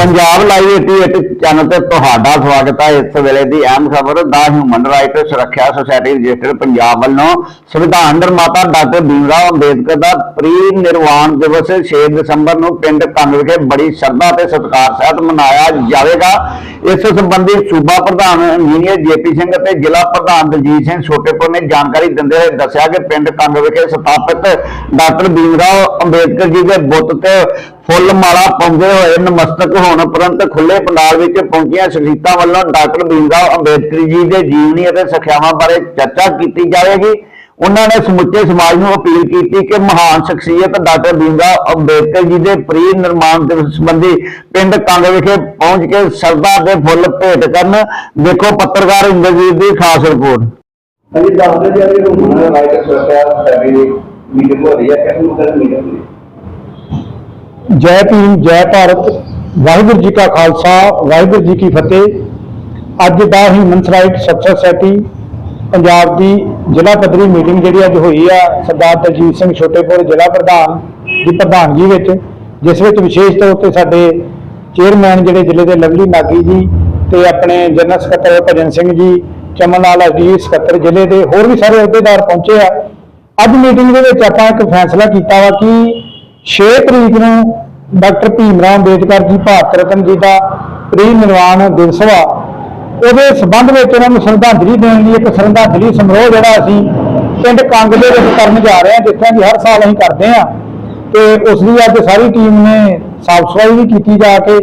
Punjab live 88 channel ਤੇ ਤੁਹਾਡਾ ਸਵਾਗਤ ਹੈ। ਇਸ ਵੇਲੇ ਦੀ ਅਹਿਮ ਖਬਰ, ਦਾ ਹਿਊਮਨ ਰਾਈਟ ਸੁਰੱਖਿਆ ਸੁਸਾਇਟੀ ਰਜਿਸਟਰਡ ਪੰਜਾਬ ਵੱਲੋਂ ਸੰਵਿਧਾਨ ਨਿਰਮਾਤਾ ਡਾਕਟਰ ਭੀਮਰਾਓ ਅੰਬੇਦਕਰ ਦਾ ਪ੍ਰੀ ਨਿਰਵਾਣ ਦਿਵਸ 6 ਦਸੰਬਰ ਨੂੰ ਪਿੰਡ ਕੰਗ ਵਿਖੇ ਬੜੀ ਸ਼ਰਧਾ ਤੇ ਸਤਿਕਾਰ ਸਹਿਤ ਮਨਾਇਆ ਜਾਵੇਗਾ। ਇਸ ਸੰਬੰਧੀ ਸੂਬਾ ਪ੍ਰਧਾਨ ਇੰਜੀਨੀਅਰ ਜੇਪੀ ਸਿੰਘ ਅਤੇ ਜ਼ਿਲ੍ਹਾ ਪ੍ਰਧਾਨ ਦਲਜੀਤ ਸਿੰਘ ਛੋਟੇਪੁਰ ਨੇ ਜਾਣਕਾਰੀ ਦਿੰਦੇ ਹੋਏ ਦੱਸਿਆ ਕਿ ਪਿੰਡ ਕੰਗ ਵਿਖੇ ਸਥਾਪਿਤ ਡਾਕਟਰ ਭੀਮ ਰਾਓ ਅੰਬੇਦਕਰ ਜੀ ਦੇ ਬੁੱਤ ਤੇ ਫੁੱਲ ਮਾਲਾ ਪਾਉਂਦੇ ਹੋਏ ਨਮਸਤਕ ਹੋਣ ਉਪਰੰਤ ਖੁੱਲੇ ਪੰਡਾਲ ਵਿੱਚ ਪਹੁੰਚੀਆਂ ਸ਼ਖਸੀਅਤਾਂ ਵੱਲੋਂ ਡਾਕਟਰ ਭੀਮਰਾਓ ਅੰਬੇਦਕਰ ਜੀ ਦੇ ਜੀਵਨੀ ਅਤੇ ਸਿੱਖਿਆਵਾਂ ਬਾਰੇ ਚਰਚਾ ਕੀਤੀ ਜਾਵੇਗੀ। ਉਹਨਾਂ ਨੇ ਸਮੁੱਚੇ ਸਮਾਜ ਨੂੰ ਅਪੀਲ ਕੀਤੀ ਕਿ ਮਹਾਨ ਸ਼ਖਸੀਅਤ ਡਾਕਟਰ ਭੀਮਰਾਓ ਅੰਬੇਦਕਰ ਜੀ ਦੇ ਪ੍ਰੀ ਨਿਰਮਾਣ ਦਿਵਸ ਸੰਬੰਧੀ ਪਿੰਡ ਕੰਗ ਵਿਖੇ ਪਹੁੰਚ ਕੇ ਸ਼ਰਧਾ ਦੇ ਫੁੱਲ ਭੇਟ ਕਰਨ। ਦੇਖੋ ਪੱਤਰਕਾਰ ਇੰਦਰਜੀਤ ਦੀ ਖਾਸ ਰਿਪੋਰਟ। ਹਾਂਜੀ ਦੱਸਦੇ ਜੀ ਅੱਜ ਹੁਮਨ ਰਾਈਟ ਸੁਰੱਖਿਆ ਸਾਡੀ ਮੀਟਿੰਗ ਹੋ ਰਹੀ ਹੈ ਕਿਹਨੂੰ ਮਤਲਬ ਮੀਟਿੰਗ ਹੋ ਰਹੀ ਹੈ ਜੈ ਭੀਮ, ਜੈ ਭਾਰਤ, ਵਾਹਿਗੁਰੂ ਜੀ ਕਾ ਖਾਲਸਾ, ਵਾਹਿਗੁਰੂ ਜੀ ਕੀ ਫਤਿਹ। ਅੱਜ ਦਾ human rights success society Punjab ਦੀ ਜ਼ਿਲ੍ਹਾ ਪੱਧਰੀ ਮੀਟਿੰਗ ਜਿਹੜੀ ਅੱਜ ਹੋਈ ਆ, ਸਰਦਾਰ ਦਲਜੀਤ ਸਿੰਘ ਛੋਟੇਪੁਰ ਜ਼ਿਲ੍ਹਾ ਪ੍ਰਧਾਨ ਦੀ ਪ੍ਰਧਾਨਗੀ ਵਿੱਚ, ਜਿਸ ਵਿੱਚ ਵਿਸ਼ੇਸ਼ ਤੌਰ ਤੇ ਸਾਡੇ ਚੇਅਰਮੈਨ ਜਿਹੜੇ ਜ਼ਿਲ੍ਹੇ ਦੇ ਲਵਲੀ ਨਾਗੀ ਜੀ ਤੇ ਆਪਣੇ ਜਨਰਲ ਸਕੱਤਰ ਭਜਨ ਸਿੰਘ ਜੀ, ਚਮਨ ਲਾਲ ਅਜੀਤ ਸਕੱਤਰ ਜ਼ਿਲ੍ਹੇ ਦੇ ਹੋਰ ਵੀ ਸਾਰੇ ਅਹੁਦੇਦਾਰ ਪਹੁੰਚੇ ਆ। ਅੱਜ ਮੀਟਿੰਗ ਦੇ ਵਿੱਚ ਆਪਾਂ ਇੱਕ ਫੈਸਲਾ ਕੀਤਾ ਵਾ ਕਿ 6 ਤਰੀਕ ਨੂੰ ਡਾਕਟਰ ਭੀਮ ਭੀਮਰਾਓ ਅੰਬੇਦਕਰ ਜੀ, ਭਾਰਤ ਰਤਨ ਜੀ ਦਾ ਪ੍ਰੀ ਨਿਰਵਾਣ ਦਿਵਸ ਵਾ। ਉਹਦੇ ਸਬੰਧ ਵਿੱਚ ਉਹਨਾਂ ਨੂੰ ਸ਼ਰਧਾਂਜਲੀ ਦੇਣ ਲਈ ਇੱਕ ਸ਼ਰਧਾਂਜਲੀ ਸਮਾਰੋਹ ਜਿਹੜਾ ਅਸੀਂ ਪਿੰਡ ਕੰਗ ਦੇ ਵਿੱਚ ਕਰਨ ਜਾ ਰਹੇ ਹਾਂ, ਜਿੱਥੇ ਕਿ ਹਰ ਸਾਲ ਅਸੀਂ ਕਰਦੇ ਹਾਂ। ਤੇ ਉਸ ਦੀ ਅੱਜ ਸਾਰੀ ਟੀਮ ਨੇ ਸਾਫ਼ ਸਫ਼ਾਈ ਵੀ ਕੀਤੀ ਜਾ ਕੇ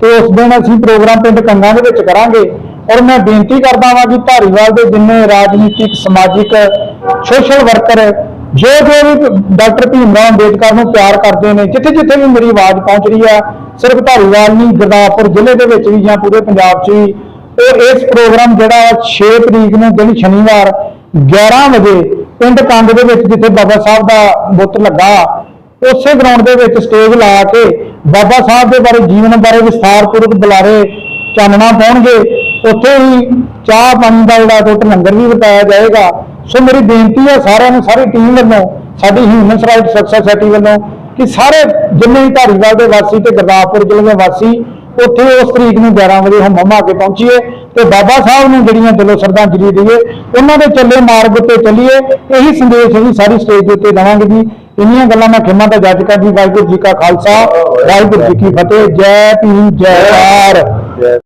ਤੇ ਉਸ ਦਿਨ ਅਸੀਂ ਪ੍ਰੋਗਰਾਮ ਪਿੰਡ ਕੰਗਾਂ ਦੇ ਵਿੱਚ ਕਰਾਂਗੇ। ਔਰ ਮੈਂ ਬੇਨਤੀ ਕਰਦਾ ਹਾਂ ਕਿ ਧਾਰੀਵਾਲ ਦੇ ਜਿੰਨੇ ਰਾਜਨੀਤਿਕ, ਸਮਾਜਿਕ, ਸੋਸ਼ਲ ਵਰਕਰ ਜੋ ਜੋ ਵੀ ਡਾਕਟਰ ਭੀਮਰਾਓ ਅੰਬੇਦਕਰ ਨੂੰ ਪਿਆਰ ਕਰਦੇ ਨੇ, ਜਿੱਥੇ ਜਿੱਥੇ ਵੀ ਮੇਰੀ ਆਵਾਜ਼ ਪਹੁੰਚ ਰਹੀ ਹੈ, ਸਿਰਫ ਧਾਰੀਵਾਲ ਨਹੀਂ, ਗੁਰਦਾਸਪੁਰ ਜ਼ਿਲ੍ਹੇ ਦੇ ਵਿੱਚ ਵੀ ਜਾਂ ਪੂਰੇ ਪੰਜਾਬ 'ਚ ਵੀ, ਉਹ ਇਸ ਪ੍ਰੋਗਰਾਮ ਜਿਹੜਾ 6 ਤਰੀਕ ਨੂੰ ਦਿਨ ਸ਼ਨੀਵਾਰ 11 ਵਜੇ ਪਿੰਡ ਕੰਗ ਦੇ ਵਿੱਚ ਜਿੱਥੇ ਬਾਬਾ ਸਾਹਿਬ ਦਾ ਬੁੱਤ ਲੱਗਾ, ਉਸੇ ਗਰਾਊਂਡ ਦੇ ਵਿੱਚ ਸਟੇਜ ਲਾ ਕੇ ਬਾਬਾ ਸਾਹਿਬ ਦੇ ਬਾਰੇ ਜੀਵਨ ਬਾਰੇ ਵਿਸਥਾਰਪੂਰਵਕ ਬੁਲਾਰੇ ਚਾਨਣਾ ਪਾਉਣਗੇ। ਉੱਥੇ ਹੀ ਚਾਹ ਪਾਣੀ ਦਾ ਜਿਹੜਾ ਟੁੱਟ ਲੰਗਰ ਵੀ ਵਰਤਾਇਆ ਜਾਏਗਾ। ਸੋ ਮੇਰੀ ਬੇਨਤੀ ਹੈ ਸਾਰਿਆਂ ਨੂੰ, ਸਾਰੀ ਟੀਮ ਵੱਲੋਂ, ਸਾਡੀ ਹਿਊਮਨ ਰਾਈਟ ਸੋਸਾਇਟੀ ਵੱਲੋਂ ਕਿ ਸਾਰੇ ਜਿੰਨੇ ਵੀ ਧਾਰੀਵਾਲ ਦੇ ਵਾਸੀ ਤੇ ਗੁਰਦਾਸਪੁਰ ਜ਼ਿਲ੍ਹੇ ਦੇ ਵਾਸੀ ਉੱਥੇ ਉਸ ਤਰੀਕ ਨੂੰ 11 ਵਜੇ ਹਮਮ ਕੇ ਪਹੁੰਚੀਏ ਤੇ ਬਾਬਾ ਸਾਹਿਬ ਨੂੰ ਜਿਹੜੀਆਂ ਦਿਲੋਂ ਸ਼ਰਧਾਂਜਲੀ ਦਈਏ, ਉਹਨਾਂ ਦੇ ਚੱਲੇ ਮਾਰਗ ਉੱਤੇ ਚੱਲੀਏ, ਇਹੀ ਸੰਦੇਸ਼ ਅਸੀਂ ਸਾਰੀ ਸਟੇਜ ਦੇ ਉੱਤੇ ਦੇਵਾਂਗੇ ਜੀ। ਇੰਨੀਆਂ ਗੱਲਾਂ ਮੈਂ ਖਿਮਾ ਦਾ ਜੱਜ ਕਰਦੀ ਵਾਹਿਗੁਰੂ ਜੀ ਕਾ ਖਾਲਸਾ, ਵਾਹਿਗੁਰੂ ਜੀ ਕੀ ਫਤਿਹ, ਜੈ ਭੀਮ, ਜੈ ਭਾਰਤ।